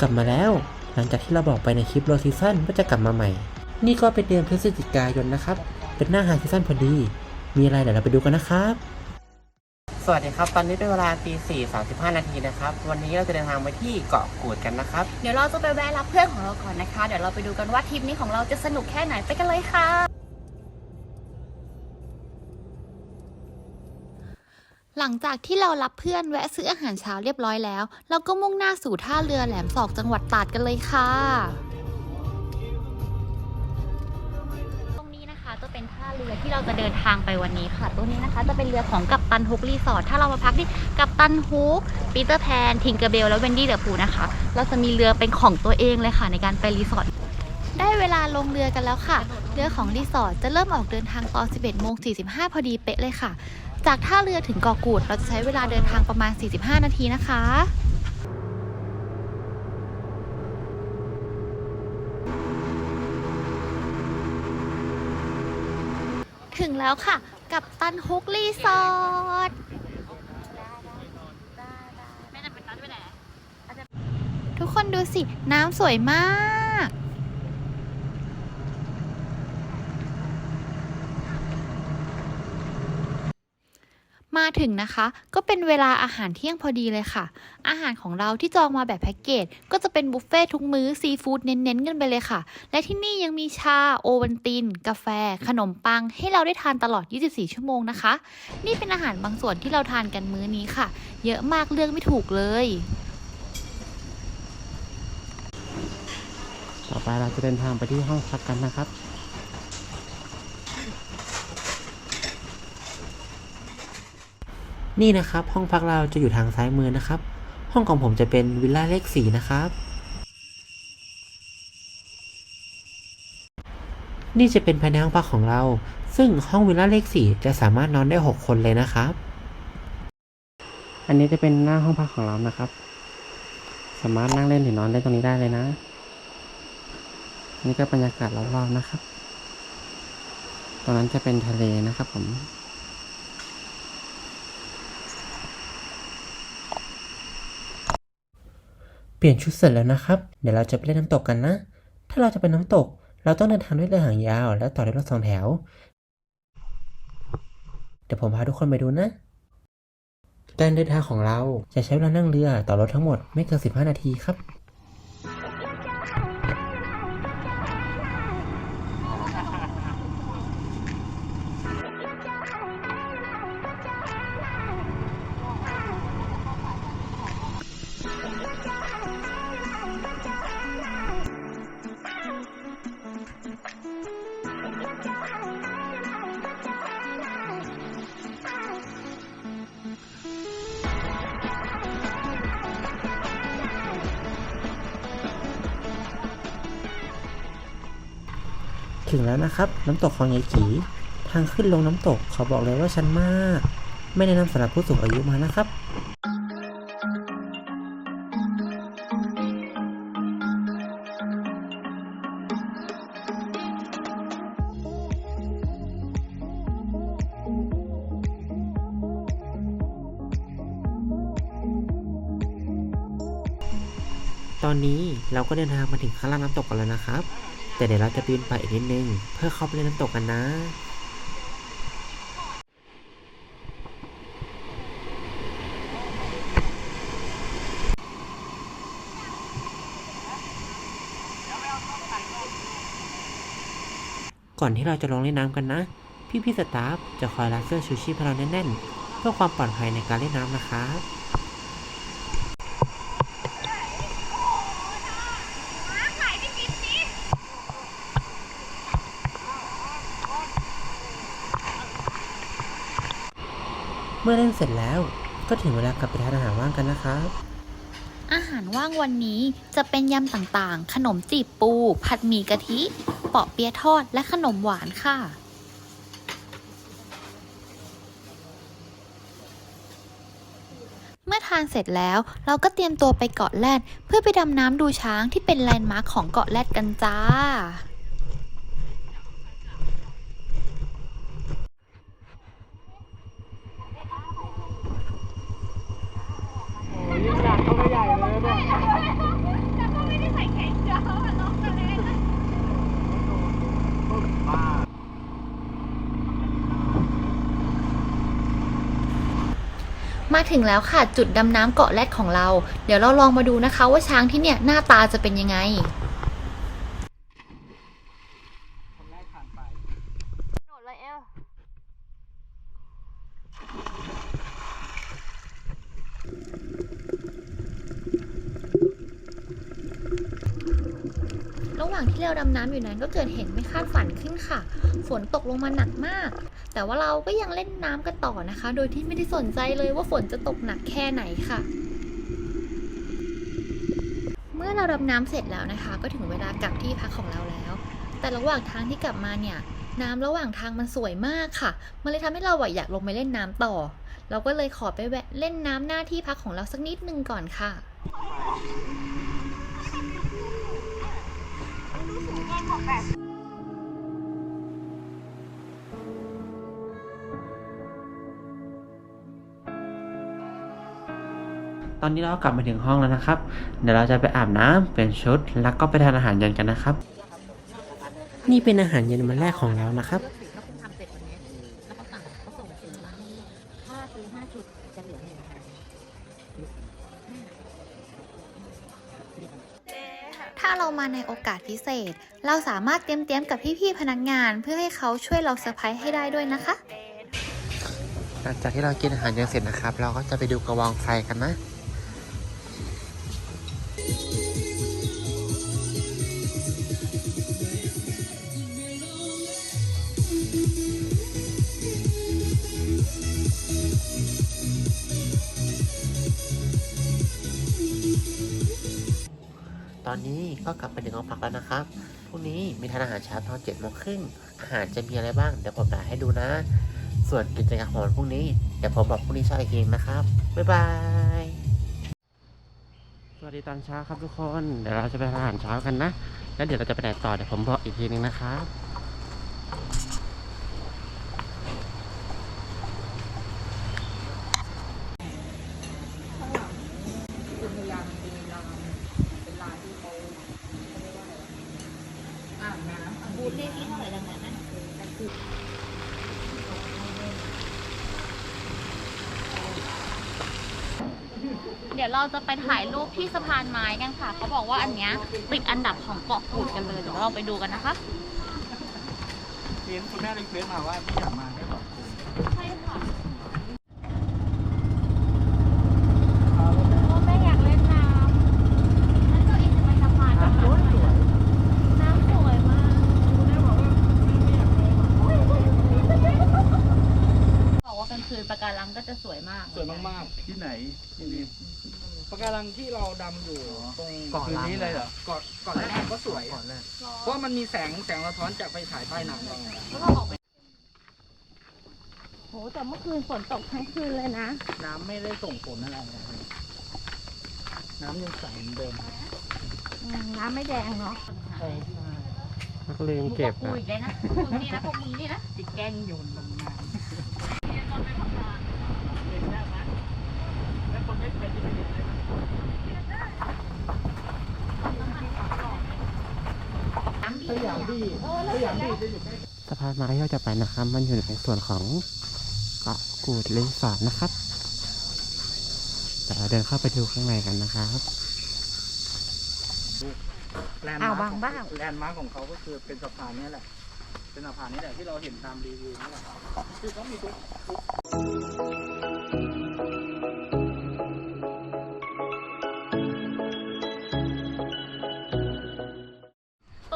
กลับมาแล้ว หลังจากที่เราบอกไปในคลิปโรซีซั่นว่าจะกลับมาใหม่ นี่ก็เป็นเดือนพฤศจิกายนนะครับ เป็นหน้าไฮซีซั่นพอดี มีอะไรเดี๋ยวเราไปดูกันนะครับ สวัสดีครับ ตอนนี้เป็นเวลาตีสี่สามสิบห้านาทีนะครับ วันนี้เราจะเดินทางไปที่เกาะกูดกันนะครับ เดี๋ยวเราจะไปแวะรับเพื่อนของเราก่อนนะคะ เดี๋ยวเราไปดูกันว่าทริปนี้ของเราจะสนุกแค่ไหนไปกันเลยค่ะ หลังจากที่เรารับเพื่อนแวะซื้ออาหารเช้าเรียบร้อยแล้ว เราก็มุ่งหน้าสู่ท่าเรือแหลมศอกจังหวัดตราดกันเลยค่ะ ตรงนี้นะคะจะเป็นท่าเรือที่เราจะเดินทางไปวันนี้ค่ะ ตรงนี้นะคะจะเป็นเรือของกัปตันฮุกรีสอร์ท ถ้าเรามาพักที่กัปตันฮุกปีเตอร์แพน ทิงเกอร์เบล แล้วเวนดี้เดอะพูนะคะ เราจะมีเรือเป็นของตัวเองเลยค่ะในการไปรีสอร์ท ได้เวลาลงเรือกันแล้วค่ะ เรือของรีสอร์ทจะเริ่มออกเดินทางตอน 11โมง45 พอดีเป๊ะเลยค่ะ จากท่าเรือถึงเกาะกูด เราจะใช้เวลาเดินทางประมาณ 45 นาทีนะคะ ถึงแล้วค่ะ กับตันฮุกรีสอร์ททุกคนดูสิ น้ำสวยมาก มาถึงนะคะก็เป็นเวลาอาหารเที่ยงพอดีเลยค่ะ อาหารของเราที่จองมาแบบแพ็กเกจก็จะเป็นบุฟเฟ่ทุกมื้อซีฟู้ดเน้นๆกันไปเลยค่ะ และที่นี่ยังมีชาโอวัลติน กาแฟ ขนมปัง ให้เราได้ทานตลอด 24 ชั่วโมงนะคะ นี่เป็นอาหารบางส่วนที่เราทานกันมื้อนี้ค่ะ เยอะมากเลือกไม่ถูกเลยต่อไปเราจะเดินทางไปที่ห้องพักกันนะครับ นี่นะครับ ห้องพักเราจะอยู่ทางซ้ายมือนะครับ ห้องของผมจะเป็นวิลล่าเลขสี่นะครับ นี่จะเป็นภายในห้องพักของเรา ซึ่งห้องวิลล่าเลขสี่จะสามารถนอนได้หกคนเลยนะครับ อันนี้จะเป็นหน้าห้องพักของเรานะครับ สามารถนั่งเล่นหรือนอนได้ตรงนี้ได้เลยนะ นี่ก็บรรยากาศรอบๆนะครับ ตรงนั้นจะเป็นทะเลนะครับผม ปลี่ยนชุดเสร็จแล้วนะครับ เดี๋ยวเราจะไปเล่นน้ำตกกันนะ ถ้าเราจะไปน้ำตก เราต้องเดินทางด้วยเรือหางยาว แล้วต่อด้วยรถสองแถว เดี๋ยวผมพาทุกคนไปดูนะ การเดินทางของเราจะใช้เวลานั่งเรือต่อรถทั้งหมดไม่เกิน15 นาทีครับ ถึงแล้วนะครับ น้ำตกคลองยายขีทางขึ้นลงน้ำตกขอบอกเลยว่าชันมาก ไม่แนะนำสำหรับผู้สูงอายุมานะครับตอนนี้เราก็เดินทางมาถึงข้างล่างน้ำตกกันแล้วนะครับ แต่เดี๋ยวเราจะปีนไปอีกนิดนึง เพื่อเข้าไปเล่นน้ำตกกันนะก่อนที่เราจะลงเล่นน้ำกันนะ พี่ๆสตาฟจะคอยรัดเสื้อชูชีพให้เราแน่นๆ เพื่อความปลอดภัยในการเล่นน้ำนะครับ เมื่อเล่นเสร็จแล้วก็ถึงเวลากลับไปทานอาหารว่างกันนะครับ อาหารว่างวันนี้จะเป็นยำต่างๆ ขนมจีบปู ผัดหมี่กะทิ เปาะเปี๊ยะทอด และขนมหวานค่ะ เมื่อทานเสร็จแล้วเราก็เตรียมตัวไปเกาะแรดเพื่อไปดำน้ำดูช้างที่เป็นแลนด์มาร์คของเกาะแรดกันจ้า เลยไม่ได้ใส่เาอยมาถึงแล้วค่ะจุดดำน้ำเกาะแรดของเรา เดี๋ยวเราลองมาดูนะคะว่าช้างที่เนี่ยหน้าตาจะเป็นยังไง ว่างที่เราดำน้ำอยู่นั้นก็เกิดเหตุไม่คาดฝันขึ้นค่ะ ฝนตกลงมาหนักมาก แต่ว่าเราก็ยังเล่นน้ำกันต่อนะคะ โดยที่ไม่ได้สนใจเลยว่าฝนจะตกหนักแค่ไหนค่ะเมื่อเราดำน้ำเสร็จแล้วนะคะ ก็ถึงเวลากลับที่พักของเราแล้ว แต่ระหว่างทางที่กลับมาเนี่ยน้ำระหว่างทางมันสวยมากค่ะ มันเลยทำให้เราอะอยากลงไปเล่นน้ำต่อ เราก็เลยขอไปแวะเล่นน้ำหน้าที่พักของเราสักนิดนึงก่อนค่ะ ตอนนี้เรากลับมาถึงห้องแล้วนะครับ เดี๋ยวเราจะไปอาบน้ำเปลี่ยนชุด แล้วก็ไปทานอาหารเย็นกันนะครับ นี่เป็นอาหารเย็นวันแรกของเรานะครับามารถเตรียมๆกับพี่ๆพนักงาน เพื่อให้เขาช่วยเราเซอร์ไพรส์ให้ได้ด้วยนะคะ หลังจากที่เรากินอาหารเย็นเสร็จนะครับ เราก็จะไปดูกระวองไฟกันนะ ตอนนี้ก็กลับไปถึงห้องพักแล้วนะครับพรุ่งนี้มีทานอาหารเช้าตอนเจ็ดโมงครึ่งอาหารจะมีอะไรบ้างเดี๋ยวผมถ่ายให้ดูนะ ส่วนกิจกรรมของพรุ่งนี้เดี๋ยวผมบอกพรุ่งนี้เช้าอีกทีนะครับบ๊ายบายสวัสดีตอนเช้าครับทุกคนเดี๋ยวเราจะไปทานอาหารเช้ากันนะแล้วเดี๋ยวเราจะไปไหนต่อเดี๋ยวผมบอกอีกทีนึงนะครับ บูธเลขที่เท่าไหร่ดังนั้นนะเดี๋ยวเราจะไปถ่ายรูปที่สะพานไม้กันค่ะ เขาบอกว่าอันเนี้ยติดอันดับของเกาะกูดกันเลย เดี๋ยวเราไปดูกันนะคะ เรียนคุณแม่รีเควสมาว่าพี่อยากมาให้บอก ใช่ค่ะพ่อแม่อยากเล่นน้ำนั่นตัวเองจะไปสะพานน้ำสวยน้ำสวยมาก คุณแม่บอกว่าไม่อยากเลย บอกว่ากลางคืนปะการังก็จะสวยมาก สวยมากๆ ที่ไหนที่นี่ ปะการังที่เราดำอยู่ตรงคืนนี้เลยเหรอก่อนก่อนแรกก็สวยเพราะว่ามันมีแสงแสงสะท้อนจากไฟฉายใต้น้ำเราแล้วเราออกไปโหแต่เมื่อคืนฝนตกทั้งคืนเลยนะน้ำไม่ได้ส่งผลอะไรนะครับน้ำยังใสเหมือนเดิมอืมน้ำไม่แดงเนาะใช่ใช่นักเรียนเก็บกูนะ อีกเลยนะพวกมึงนี่นะพวกมึงนี่นะติดแกล้งโยนลงน้ำ น้ำดี สยามดีสยามดีจะอยู่ใกล้สะพานไม้ที่เราจะไปนะครับ มันอยู่ในส่วนของเกาะกูดรีสอร์ทนะครับเดี๋ยวเราเดินเข้าไปดูข้างในกันนะครับแลนด์อ้ามาวร์บางบ้าง แลนด์มาร์คของเขาก็คือเป็นสะพานนี้แหละ เป็นสะพานนี้แหละที่เราเห็นตามรีวิวนี่แหละคือเขามีทุก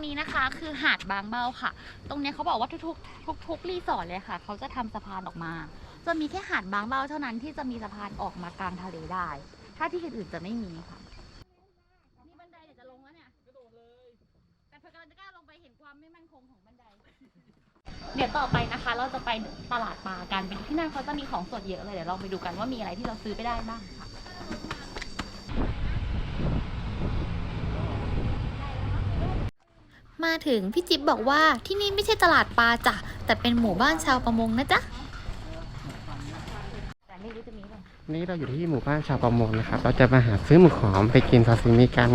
รงนี้นะคะ คือหาดบางเบาค่ะ ตรงเนี้ยเขาบอกว่าทุกๆทุกๆรีสอร์ทเลยค่ะ เขาจะทำสะพานออกมา จะมีแค่หาดบางเบาเท่านั้นที่จะมีสะพานออกมากลางทะเลได้ ถ้าที่อื่นๆจะไม่มีค่ะมีบันไดเดี๋ยวจะลงแล้วเนี่ยกระโดดเลย แต่เพื่อกำลังจะกล้าลงไปเห็นความไม่มั่นคงของบันได เดี๋ยวต่อไปนะคะ เราจะไปตลาดปลากันเป็นที่นั่นเขาจะมีของสดเยอะเลยเดี๋ยวลองไปดูกันว่ามีอะไรที่เราซื้อไปได้บ้างค่ะ มาถึงพี่จิ๊บบอกว่าที่นี่ไม่ใช่ตลาดปลาจ้ะแต่เป็นหมู่บ้านชาวประมงนะจ๊ะแต่ไม่รู้จะมีป่ะนี่เราอยู่ที่หมู่บ้านชาวประมงนะครับ เราจะมาหาซื้อหมึกหอมไปกินซาซิมิกัน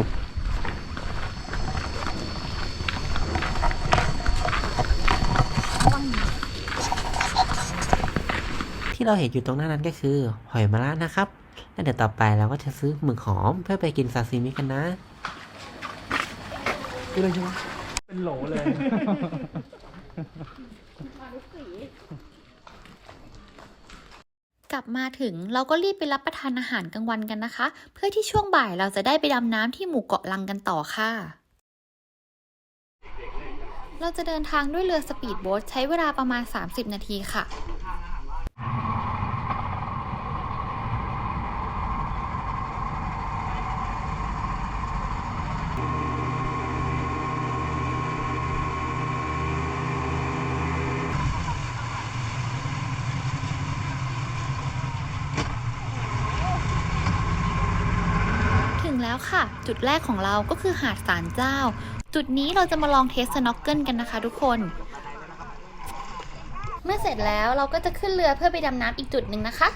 ที่เราเห็นอยู่ตรงหน้านั้นก็คือ หอยมะระนะครับ แล้วเดี๋ยวต่อไปเราก็จะซื้อหมึกหอมเพื่อไปกินซาซิมิกันนะ ดูเลยใช่ไหม เป็นโหลเลยกลับมาถึงเราก็รีบไปรับประทานอาหารกลางวันกันนะคะ เพื่อที่ช่วงบ่ายเราจะได้ไปดำน้ำที่หมู่เกาะลังกันต่อค่ะ เราจะเดินทางด้วยเรือสปีดโบ๊ทใช้เวลาประมาณ 30 นาทีค่ะ แล้วค่ะ จุดแรกของเราก็คือหาดสารเจ้า จุดนี้เราจะมาลองเทสสน็อกเกิลกันนะคะทุกคน เมื่อเสร็จแล้วเราก็จะขึ้นเรือเพื่อไปดำน้ำอีกจุดหนึ่งนะคะ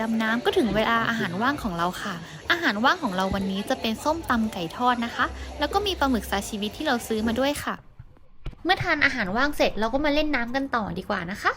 ดำน้ำก็ถึงเวลาอาหารว่างของเราค่ะ อาหารว่างของเราวันนี้จะเป็นส้มตำไก่ทอดนะคะ แล้วก็มีปลาหมึกซาชิมิที่เราซื้อมาด้วยค่ะ เมื่อทานอาหารว่างเสร็จเราก็มาเล่นน้ำกันต่อดีกว่านะคะ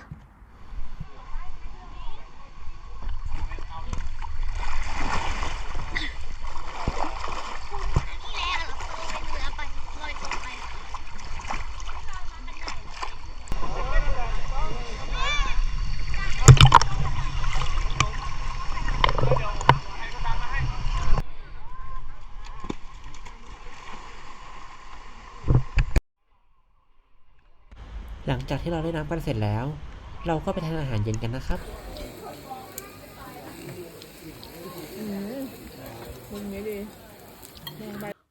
ลังจากที่เราได้น้ำกันเสร็จแล้ว เราก็ไปทานอาหารเย็นกันนะครับ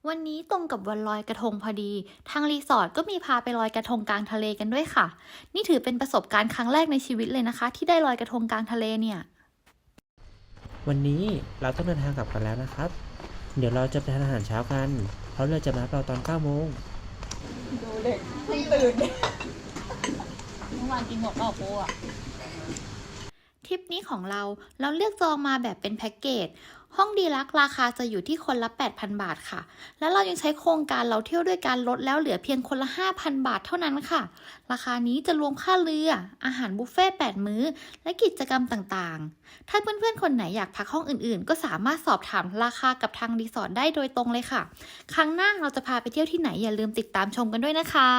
วันนี้ตรงกับวันลอยกระทงพอดี ทางรีสอร์ทก็มีพาไปลอยกระทงกลางทะเลกันด้วยค่ะ นี่ถือเป็นประสบการณ์ครั้งแรกในชีวิตเลยนะคะ ที่ได้ลอยกระทงกลางทะเลเนี่ย วันนี้เราต้องเดินทางกลับกันแล้วนะครับ เดี๋ยวเราจะไปทานอาหารเช้ากันเพราะเรือจะมารับเราตอน9โมงเมื่อ วานกินหมดรอบโอะทริปนี้ของเราเราเลือกจองมาแบบเป็นแพ็กเกจ ห้องดีลักราคาจะอยู่ที่คนละ 8,000 บาทค่ะ แล้วเรายังใช้โครงการเราเที่ยวด้วยการลดแล้วเหลือเพียงคนละ 5,000 บาทเท่านั้นค่ะ ราคานี้จะรวมค่าเรือ อาหารบุฟเฟ่8มื้อ และกิจกรรมต่างๆ ถ้าเพื่อนๆ คนไหนอยากพักห้องอื่นๆ ก็สามารถสอบถามราคากับทางรีสอร์ทได้โดยตรงเลยค่ะ ครั้งหน้าเราจะพาไปเที่ยวที่ไหนอย่าลืมติดตามชมกันด้วยนะคะ